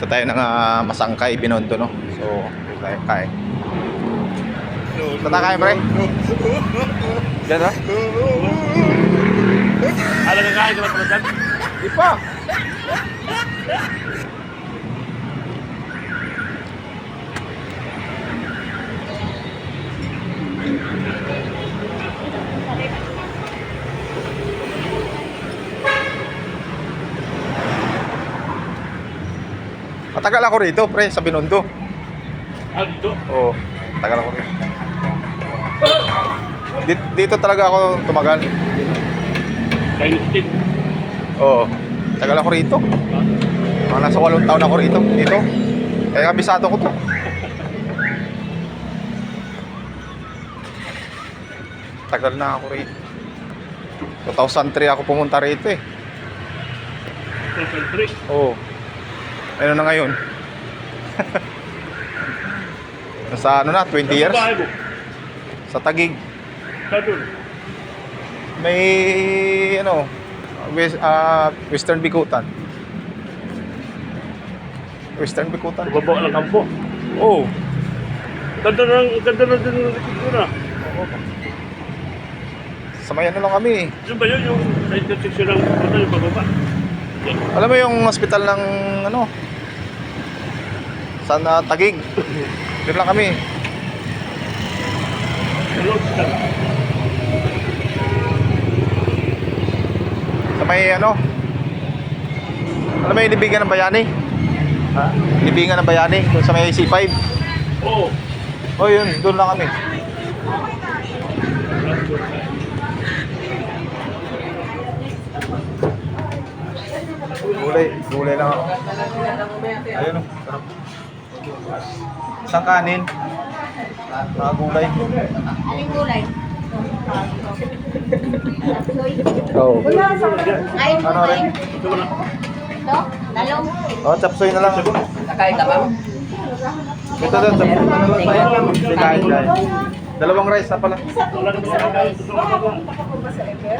Punta tayo ng ah, Masangkay, Binondo, no? So, dito tayo kain. Punta tayo, pre. Diyan, ha? Alam ka kain ka ba dyan? Di pa. Matagal ako rito, pre, sa Binondo. Ah, dito. Oo, tagal ako rito. Dito, dito talaga ako tumagal. Chinese din. Oo, tagal ako rito. Mga nasa walong taon ako rito, dito. Kaya kabisado ko to. Tagal na ako rito. 2003 ako pumunta rito eh. Concentrate. Oo. Ano na ngayon? Nasa ano na, 20 years? Sa Tagig. May ano, west, ah, Western Bikutan. Western Bikutan. Baba ng kampo. Oo. Ganda na, ganda na din ng likod ko na. Sa lang kami. Yun ba yun yung sa intersection ng ano yung pababa? Alam mo yung hospital ng ano? Sa na Tagig. Doon lang kami. Sa may ano? Alam mo yung Libingan ng Bayani? Ha? Libingan ng Bayani, doon sa may C5. Oo. Oh, yun, doon lang kami. Gulay, gulay lang ako. Ayun oh, sarap. Isang kanin. Mga gulay. Aling gulay? Ayun po Ano rin? Ito na. Talong? Oh, chapsoy na lang. Nakain ka ba? Ito doon, chapsoy na lang kain, kain. Dalawang rice na pala. Na na?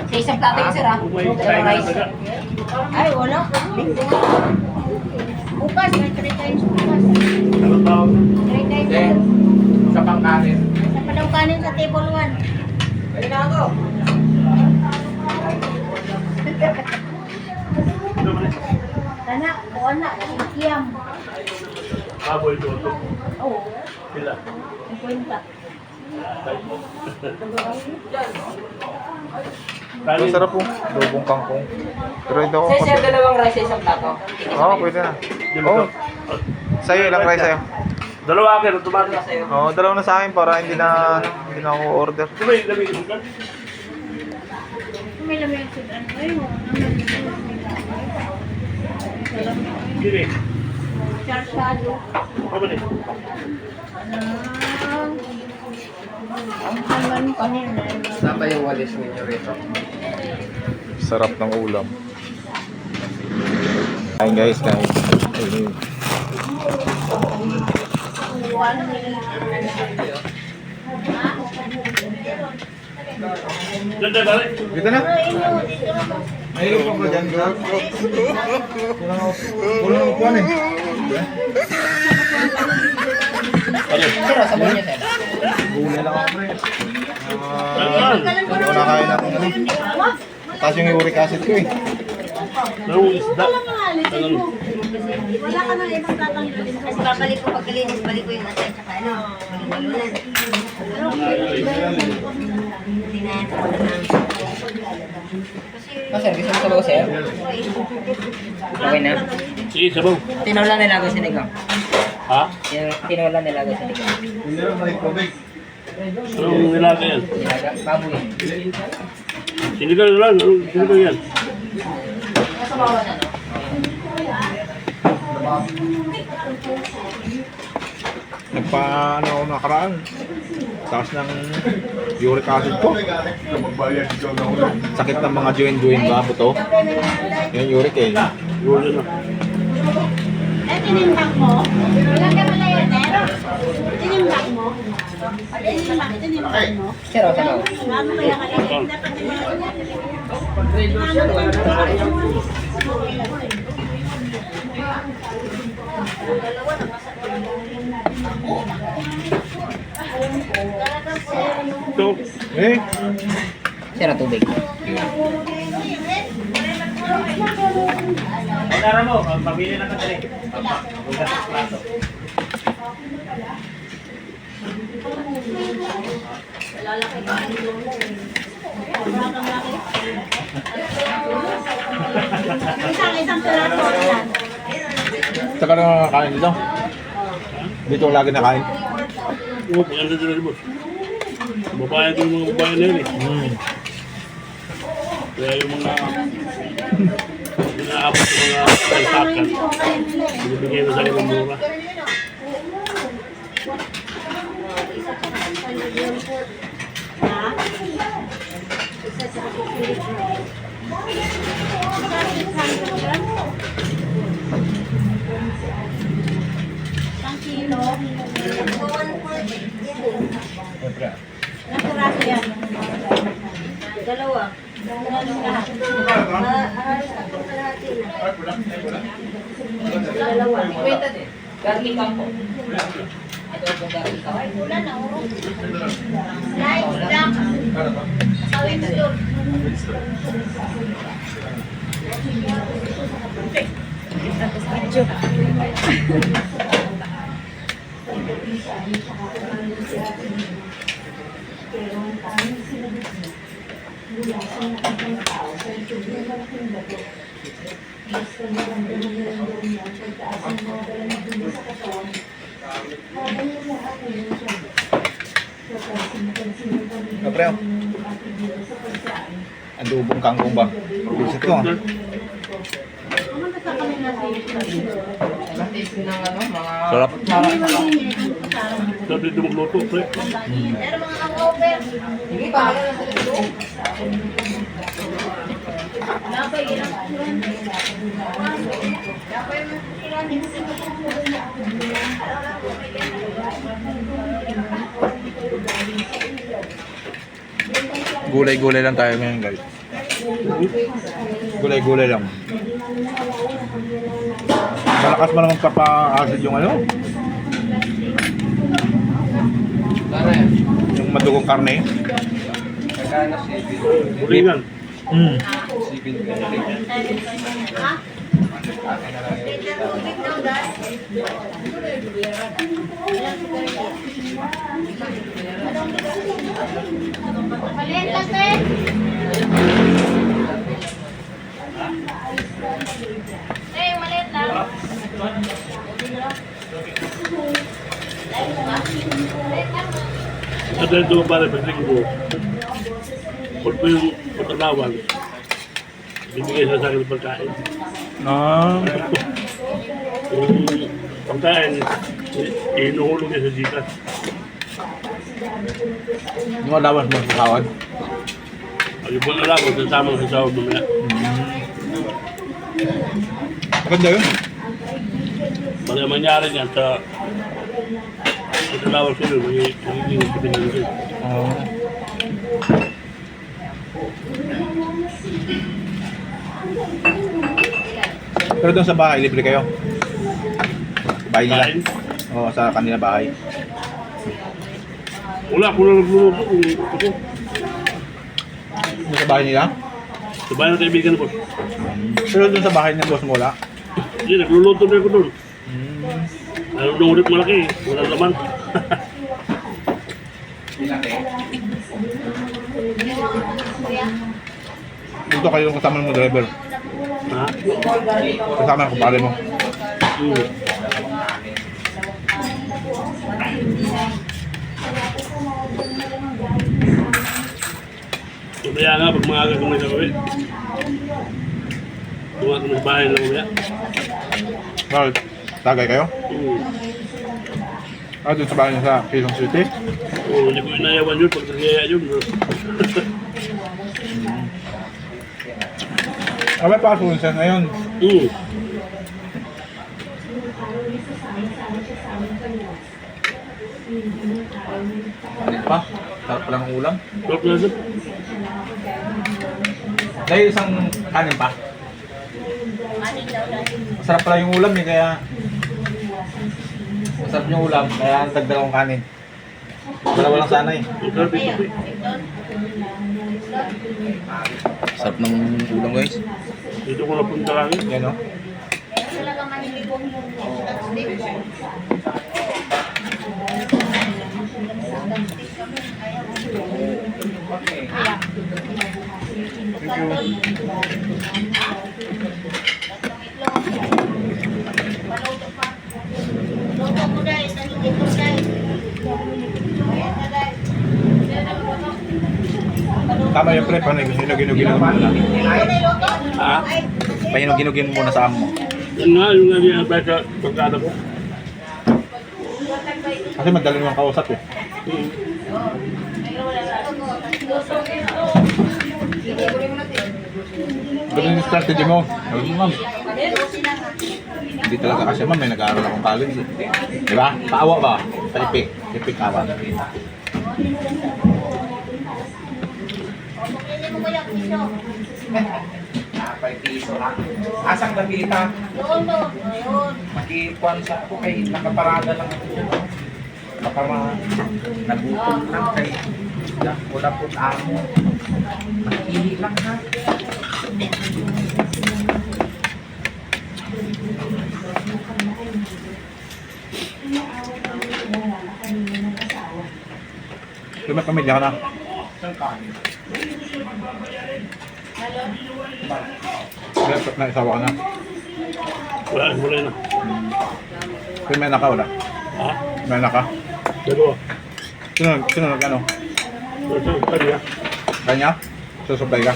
Sa isang plato yun, sir, ah. Dalawang na rice. Ay, wala. Bukas, may three times bukas. Dalawang tao. Three times. Hindi. Sa pangkanin. Sa padaw kanin sa table 1. Kaya na ako. Na. Anak, o anak, ikiyam. Baboy ito. ito. Oo, Sila. 50. Ang sarap po. Lubong kangkong. Pero ito ako. Sir, sir, dalawang rice sa isang plato. Oo, oh, pwede na. Oo. ito. Sa'yo, ilang rice sa'yo? Dalawa akin. Tumato na Sa'yo. Oo, dalawa na sa akin para hindi na, hindi na ako order. Ito ba yung lamig ito kan? May lamig sa ano kayo. Gini. Charsado. Ano ba nila. Sapa yung walis ninyo rito. Sarap ng ulam. Kain guys, kain. Ayun. Ba? Dito na. Mayroon pa ba dyan, bro? Kulang ako kuhan eh. Sir, sabon niyo, Gulay lang ako, pre. Ah, Hindi ko nakain ng ano. Taas yung uric acid ko eh. Dalawang isda. Wala ka nang ibang tatanggalin. Kasi babalik ko pagkalinis, balik ko yung nasa at saka ano, balunan. Hindi na yan. Ah, sir, gusto mo sabaw, sir? Okay na. Sige, sabaw. Tinola nilago sinigang. Ha? Tin- Tinola nilago sinigang. Hindi lang microwave. Anong nilaga yan? Nilaga, baboy. Sinigang lang. Anong sinigang yan? Nagpa, ano ako nakaraan. Taas ng uric acid ko. Sakit ng mga joint-joint ba, buto? Yung uric eh. Yun na. Tinimbang mo? Wala ka pala yan, eh. Tinimbang mo? Tinimbang, tinimbang mo? Sir, o sabaw. Ano kaya kaya? Dapat tinimbang. Ito. Eh, Sir, ang tubig. Tara mo, pabili na ka dali. Hugas sa plato. Isang isang piraso yan. saka na nakakain dito. Dito ang lagi nakain. Oo, maganda din rin boss. Babae din yung mga babae na yun eh. Mm. Kaya yung mga inaabot sa mga kalsakan, binibigay na sa mura. Isang kilo. Ilang piraso yan? Dalawa. Dalawa. Kwenta din. Garlic lang po. Ito po garlic lang. Wala na, urong. Light black. Sawin store. Kapre, oh. Adobong kangkong ba? Bisit ko. ah. Pumunta sa kami na Taste ng ano, mga... Sarap. Sabi din magluto, pre. Pero mga hangover. Hindi, bahala na sila dito. Napay ilang Napay Gulay-gulay lang tayo ngayon, guys. Gulay-gulay lang. Malakas mo naman papa-acid yung ano, yung madugong karne. Bulingan. Mm. Ha? Tubig daw, guys. Maliit lang, te. Eh, maliit lang. At dahil doon pare, paglinggo, pag po yung patanawan, bibigay sa akin ng pagkain. Ah. Yung pagkain, inuhulog niya sa jikas. Yung alawas mo sa kawad. Pag yung pag alam, sasama sa sahod mamaya. Maganda yun. Pag ang mangyari niyan sa patanawan sila, magiging sabihin nila. Pero doon sa bahay, libre kayo. Bahay nila. Kain. Oo, sa kanila bahay. Wala, kung na nagluluto, kung gusto ko. Doon sa bahay nila. Sa bayan ng kaibigan ko. Pero doon sa bahay ng boss mo wala. Hindi, nagluluto na ako doon. Hmm. Lalo na ulit malaki, wala naman. Dito kayo kasama mo driver. Kasama ng kumpare mo. Hmm. Kaya nga, pag maaga kami nagawi, tuwa kami sa bahay lang mamaya. Bakit? Tagay kayo? Hmm. Ah, doon sa bahay niya sa Quezon City? Oo, hindi ko inayawan yun pag nagyaya yun. Ah, may pasok siya ngayon. Hmm. Ano pa? Sarap pala ng ulam. Sarap na sarap. Dahil isang kanin pa. Masarap pala yung ulam eh, kaya Masarap yung ulam, kaya dagdag akong kanin. Dalawa lang sana eh. Ang eh. Sarap ng ulam guys. Dito ko napunta lang eh. Yan o. Tama yung pre, paano yung ginuginugin mo muna? Ha? Pahinugin mo muna sa amo. Yan nga, yung naging advice sa pagkada ko. Kasi madali naman kausap eh. Hmm. Ganun yung strategy mo. Sabi mo, ma'am. Hindi talaga kasi ma'am, may nag-aaral akong college eh. Di ba? Paawa ba? Paipik. Ipik awa. Hindi mo kaya piso. Napay piso ha. Asang nabita, Doon, doon. Ayun. makikuan sa ako kay nakaparada lang ako. Baka ma nagutom lang kay wala po amo. Makili lang ha. Kung may pamilya ka Kaya na isawa ka na. Wala, wala na. Kung may anak ka, wala. Ha? May anak ka. Dalawa. Sino, sino nag ano? Kanya. Kanya? Susupply ka?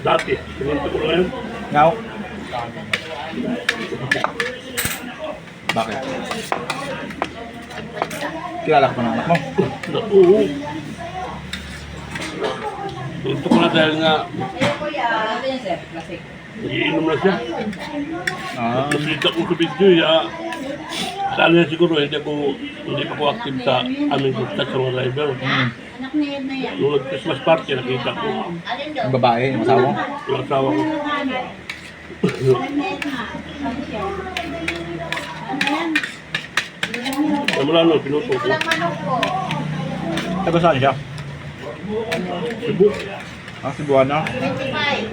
Dati, pinunta ko ngayon. Now? Bakit? Kilala ka pa ng anak mo? Oo. Pinunta ko na dahil nga, Ano iinom na siya. Ah, Nakita ko sa video, ya. Sana niya siguro, hindi ako, hindi pa ako active sa aming driver. Na yan na yan. Nung nag-Christmas party, nakita ko. Yung babae, yung asawa mo? Yung asawa ko. Ano? Namula no, pinuto ko. Taga saan siya? Cebu. Ah, si Buwana. 25.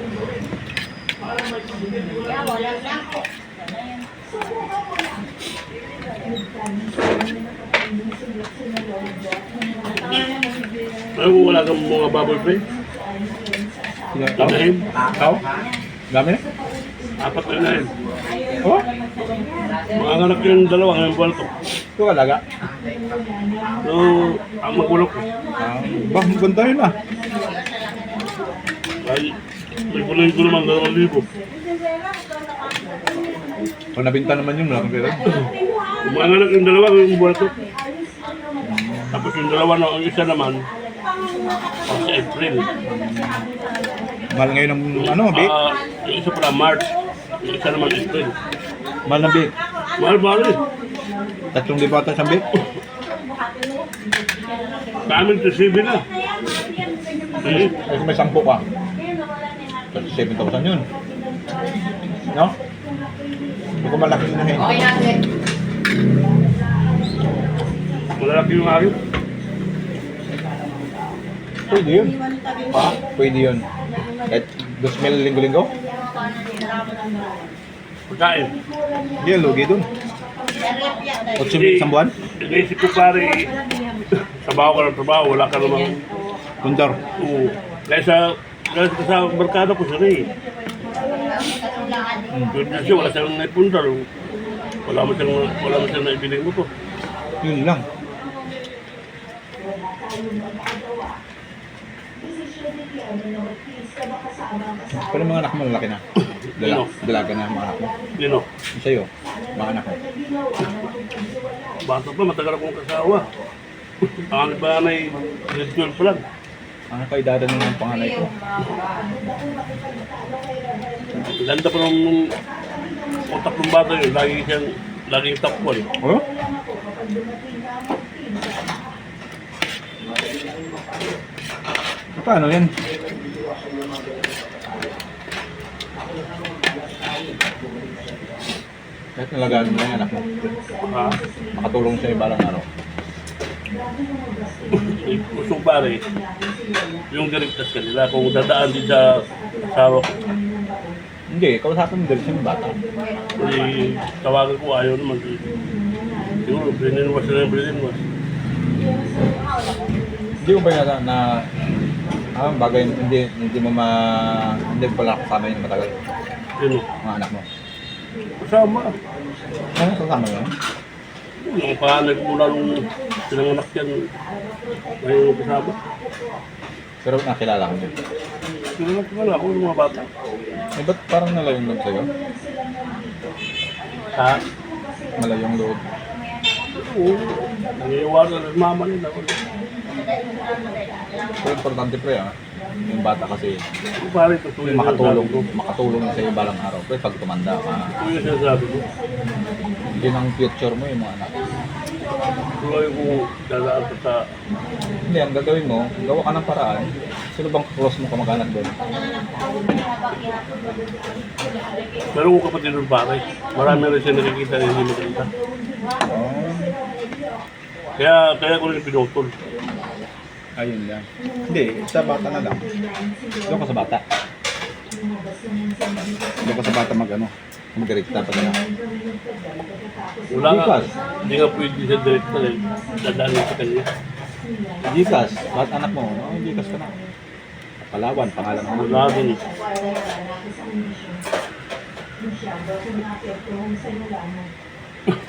Kaya walang lang. Ay, wala kang mga pre, Sino? inahin. Ikaw? Dami na? Apat na inahin. Oh? Mga anak yung dalawa ngayong buwan ko. Ito kalaga. So, ang magulok ko. Ah, bah, maganda yun ah. Ay, may kulay ko naman, dalawang libo. Kung nabinta naman yun, malaking pera. Yung mga anak yung dalawa ngayong buwan ko. Tapos yung dalawa na, ang isa naman, pang sa April. Mahal ngayon ng ano, bake? Ah, yung isa pala March, yung isa naman April. Mahal ng bake. Mahal mahal eh. Tatlong libo ata isang bake. Sa CB na. Eh, Kasi may sampo ka. 7,000 yun. No? Hindi ko malaki na hen. Okay na, sir. malalaki yung akin. Pwede yun. Pa? Pwede yun. Kahit 2,000 linggo-linggo? Pagkain. Hindi, lugi dun. 8,000 isang buwan? Iniisip ko pare, trabaho ka ng trabaho, wala ka namang Kundar. Oo. Kaya sa, kaya sa barkada ko siya eh. Yun na siya, wala siyang naipundar. Wala mo siyang, wala mo siyang naibiling mo to. Yun lang. Pero mga anak mo lalaki na. Sino? dalaga na mga anak mo. Nino, Yung Sa'yo, mga anak mo. bata pa, matagal akong kasawa. Ang ba na grade 12 pa lang. Ano kay dada ng panganay ko? Ganda pa ng utak ng bata yun. Lagi siyang, lagi yung top 1. Oh? Paano yan? Kahit nalagaan mo na yung anak mo. Ha? Makatulong siya yung balang araw. Gusto ko pare, yung direktas kanila, kung dadaan din sa asawa ko, Hindi, kausapin mo din siya yung bata. Kasi tawagan ko ayaw naman. Siguro, bininwas na yung bininwas. Hindi mo ba na, na ah, bagay hindi hindi mo ma hindi mo pala kasama yung matagal Yun o. mga anak mo. Kasama. Ano kasama mo? Yung panganay ko mula nung sinanganak yan, ngayon kasama. Pero nakilala ko din. Sinanganak ko na ako ng mga bata. Eh, ba't parang nalayong loob sa'yo? Ha? Malayong loob. Oo. Nangiiwanan ng mama nila. Pero importante pre ah. Yung bata kasi Yung pare, tutuloy yung makatulong, ko. makatulong sa iyo balang araw. Pero pag tumanda ka, Ito yung sinasabi ko. yun ang future mo yung mga anak. Tuloy ko dadaan pa sa... Hindi, ang gagawin mo, gawa ka ng paraan. Sino bang cross mo kamag-anak doon? Pero kung kapatid ng pare, marami rin siya nakikita na hindi maganda. Oh, Kaya, kaya ko rin pinutol. Ayun lang. Hindi, sa bata na lang. Doon ka sa bata. Doon ka sa bata mag ano, mag-direkta pa na. Wala nga, Bukas. hindi nga pwede sa director eh. Dadaan sa kanya. Gcash, ba't anak mo? No, Gcash ka na. Palawan, pangalan mo. Wala din.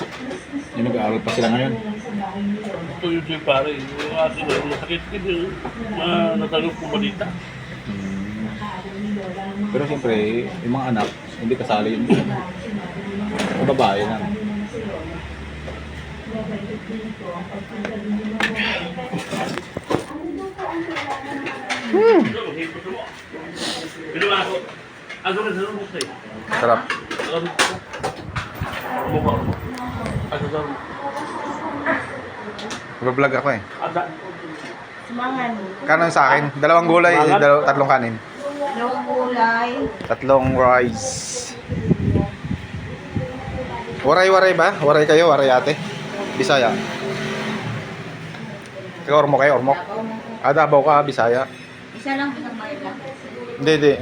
Yung nag-aaral pa sila ngayon. Ito yung si pare, yung aso na masakit din yung uh, natanong ko balita. Hmm. Pero siyempre, yung mga anak, hindi kasali yun. Yung babae. Ano na sa lubos eh? Sarap. Ano sa Vlog ako eh. Ada. Sumangan. Kanon sa akin? Dalawang gulay, dalaw- tatlong kanin. Dalawang gulay. Tatlong rice. Waray-waray ba? Waray kayo, waray ate. Bisaya. Ikaw, ormo kayo, ormo. Ah, Davao ka, Bisaya. Isa lang, lang. Hindi, hindi.